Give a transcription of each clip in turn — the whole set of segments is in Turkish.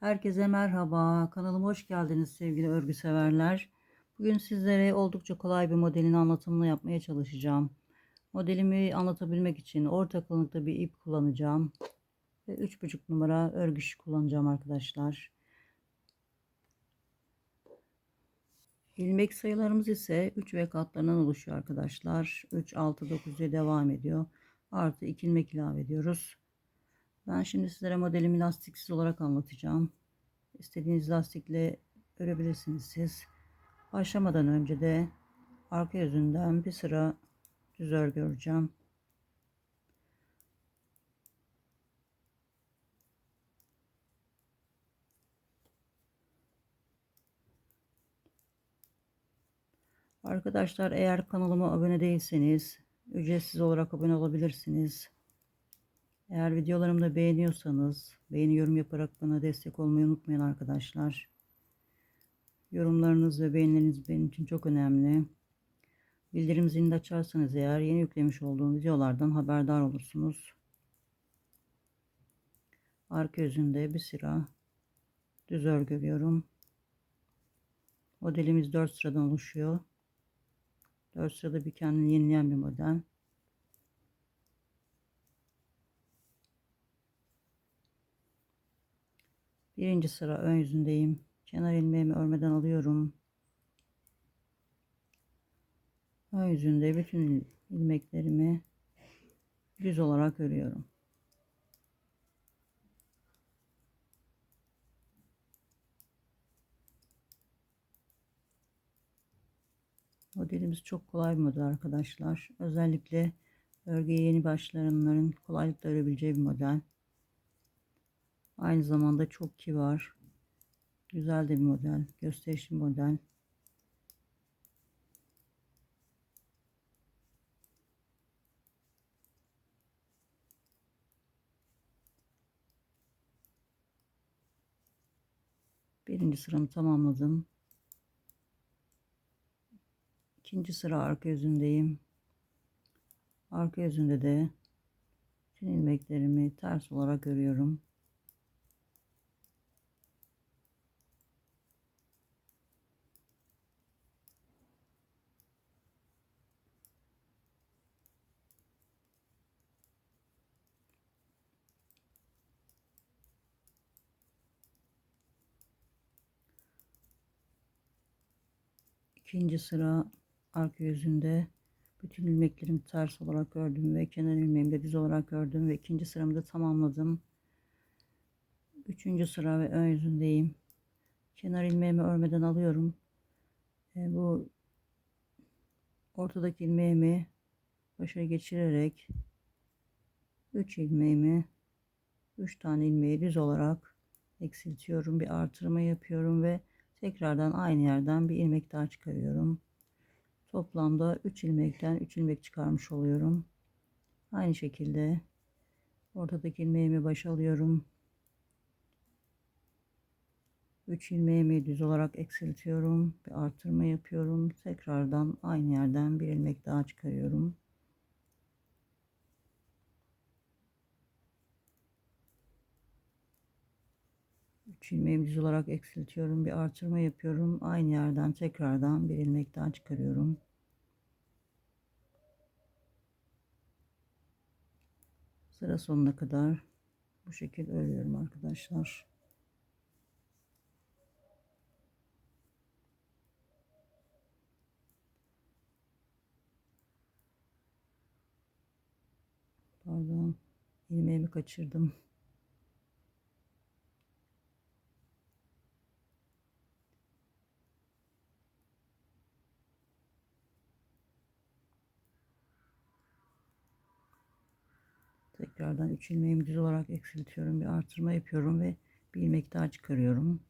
Herkese merhaba. Kanalıma hoş geldiniz sevgili örgü severler. Bugün sizlere oldukça kolay bir modelin anlatımını yapmaya çalışacağım. Modelimi anlatabilmek için orta kalınlıkta bir ip kullanacağım. Ve 3,5 numara örgü kullanacağım arkadaşlar. İlmek sayılarımız ise 3 ve katlarından oluşuyor arkadaşlar. 3, 6, 9 diye devam ediyor. Artı 2 ilmek ilave ediyoruz. Ben şimdi sizlere modelimi lastiksiz olarak anlatacağım. İstediğiniz lastikle örebilirsiniz siz. Başlamadan önce de arka yüzünden bir sıra düz örgü öreceğim. Arkadaşlar eğer kanalıma abone değilseniz ücretsiz olarak abone olabilirsiniz. Eğer videolarımı da beğeniyorsanız beğeni yorum yaparak bana destek olmayı unutmayın arkadaşlar. Yorumlarınız ve beğenileriniz benim için çok önemli. Bildirim zilini açarsanız eğer yeni yüklemiş olduğum videolardan haberdar olursunuz. Arka yüzünde bir sıra düz örgü örüyorum. Modelimiz 4 sıradan oluşuyor. 4 sırada bir kendini yenileyen bir model. Birinci sıra ön yüzündeyim. Kenar ilmeğimi örmeden alıyorum. Ön yüzünde bütün ilmeklerimi düz olarak örüyorum. Modelimiz çok kolay bir model arkadaşlar. Özellikle örgüye yeni başlayanların kolaylıkla örebileceği bir model. Aynı zamanda çok kibar. Güzel de bir model. Gösterişli model. Birinci sıramı tamamladım. İkinci sıra arka yüzündeyim. Arka yüzünde de bütün ilmeklerimi ters olarak örüyorum. İkinci sıra arka yüzünde bütün ilmeklerimi ters olarak ördüm ve kenar ilmeğimi de düz olarak ördüm ve ikinci sıramı da tamamladım. Üçüncü sıra ve ön yüzündeyim. Kenar ilmeğimi örmeden alıyorum. E, bu ortadaki ilmeğimi başa geçirerek 3 ilmeğimi 3 tane ilmeği düz olarak eksiltiyorum. Bir artırma yapıyorum ve tekrardan aynı yerden bir ilmek daha çıkarıyorum. Toplamda 3 ilmekten 3 ilmek çıkarmış oluyorum. Aynı şekilde ortadaki ilmeğimi başa alıyorum. 3 ilmeğimi düz olarak eksiltiyorum. Bir artırma yapıyorum. Tekrardan aynı yerden bir ilmek daha çıkarıyorum. 3 ilmeğimi düz olarak eksiltiyorum. Bir artırma yapıyorum. Aynı yerden tekrardan bir ilmek daha çıkarıyorum. Sıra sonuna kadar bu şekilde örüyorum arkadaşlar. Pardon. ilmeğimi kaçırdım. Tekrardan 3 ilmeğimi düz olarak eksiltiyorum. Bir artırma yapıyorum ve bir ilmek daha çıkarıyorum.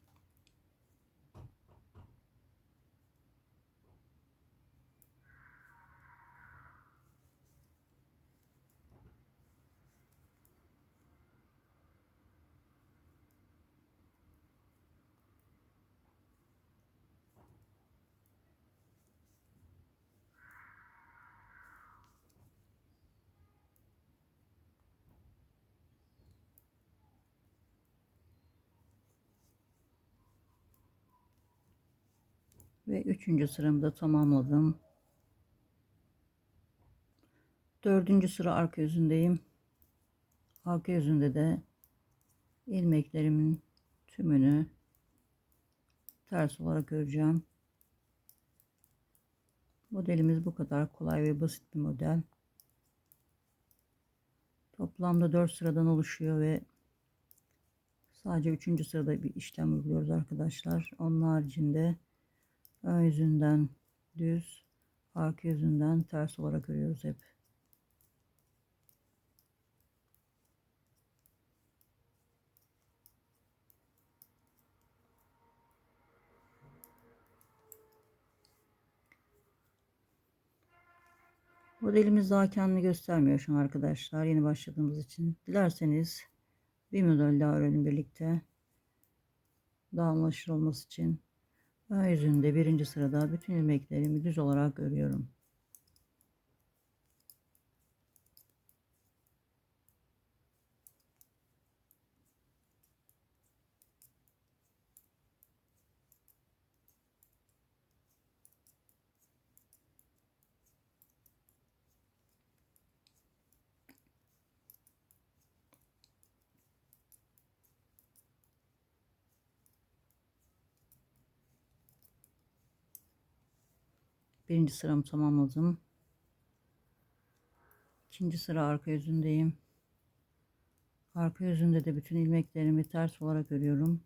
Ve üçüncü sıramı tamamladım. Dördüncü sıra arka yüzündeyim. Arka yüzünde de ilmeklerimin tümünü ters olarak öreceğim. Modelimiz bu kadar kolay ve basit bir model. Toplamda 4 sıradan oluşuyor ve sadece 3. sırada bir işlem uyguluyoruz arkadaşlar. Onun haricinde ön yüzünden düz, arka yüzünden ters olarak örüyoruz hep. Modelimiz daha kendini göstermiyor şu an arkadaşlar. Yeni başladığımız için. Dilerseniz bir model daha öğrenin birlikte. Daha anlaşılır olması için. Ön yüzünde birinci sırada bütün ilmeklerimi düz olarak örüyorum. Birinci sıramı tamamladım. İkinci sıra arka yüzündeyim. Arka yüzünde de bütün ilmeklerimi ters olarak örüyorum.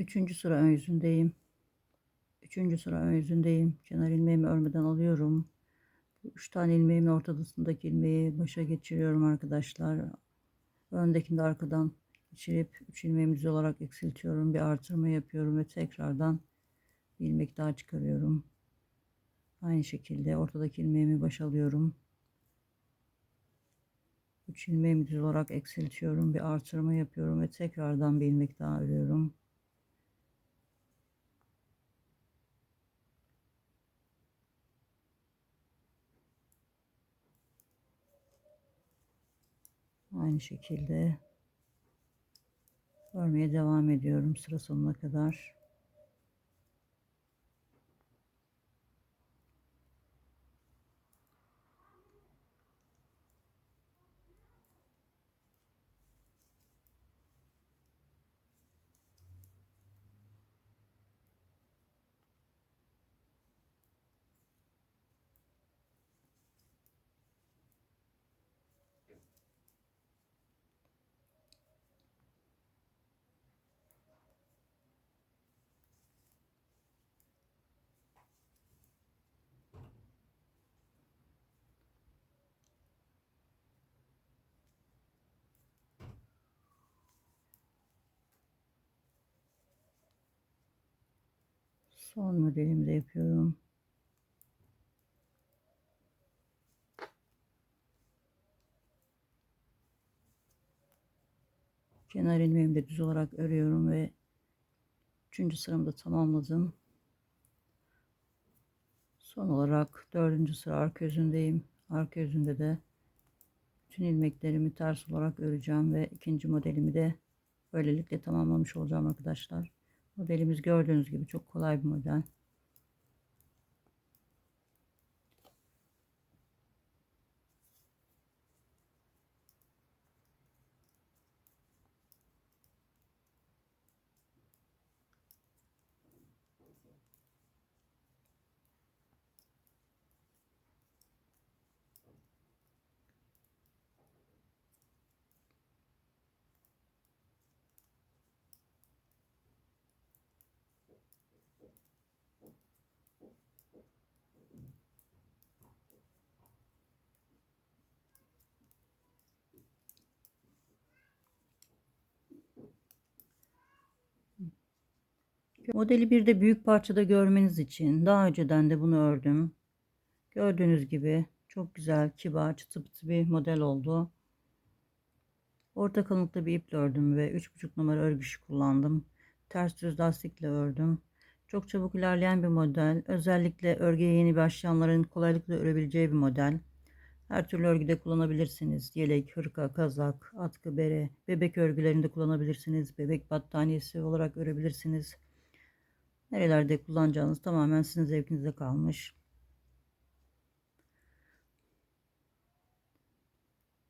Üçüncü sıra ön yüzündeyim. Üçüncü sıra ön yüzündeyim. Kenar ilmeğimi örmeden alıyorum. Üç tane ilmeğimin ortasındaki ilmeği başa geçiriyorum arkadaşlar. Öndekini de arkadan geçirip üç ilmeğimi düz olarak eksiltiyorum. Bir artırma yapıyorum ve tekrardan bir ilmek daha çıkarıyorum. Aynı şekilde ortadaki ilmeğimi başa alıyorum. 3 ilmeğimi düz olarak eksiltiyorum. Bir artırma yapıyorum ve tekrardan bir ilmek daha örüyorum. Aynı şekilde örmeye devam ediyorum sıra sonuna kadar. Son modelimde yapıyorum. Kenar ilmeğimi de düz olarak örüyorum ve üçüncü sıramı da tamamladım. Son olarak dördüncü sıra arka yüzündeyim. Arka yüzünde de bütün ilmeklerimi ters olarak öreceğim ve ikinci modelimi de böylelikle tamamlamış olacağım arkadaşlar. Modelimiz gördüğünüz gibi çok kolay bir model. Modeli bir de büyük parçada görmeniz için daha önceden de bunu ördüm. Gördüğünüz gibi çok güzel, kibar, çıtı pıtı bir model oldu. Orta kalınlıkta bir iple ördüm ve 3,5 numara örgüsü kullandım. Ters düz lastikle ördüm. Çok çabuk ilerleyen bir model. Özellikle örgüye yeni başlayanların kolaylıkla örebileceği bir model. Her türlü örgüde kullanabilirsiniz. Yelek, hırka, kazak, atkı, bere, bebek örgülerinde kullanabilirsiniz. Bebek battaniyesi olarak örebilirsiniz. Nerelerde kullanacağınız tamamen sizin zevkinize kalmış.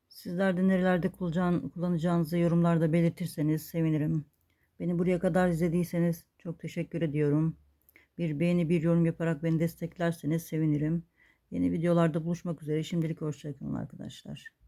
Sizler de nerelerde kullanacağınızı yorumlarda belirtirseniz sevinirim. Beni buraya kadar izlediyseniz çok teşekkür ediyorum. Bir beğeni bir yorum yaparak beni desteklerseniz sevinirim. Yeni videolarda buluşmak üzere. Şimdilik hoşçakalın arkadaşlar.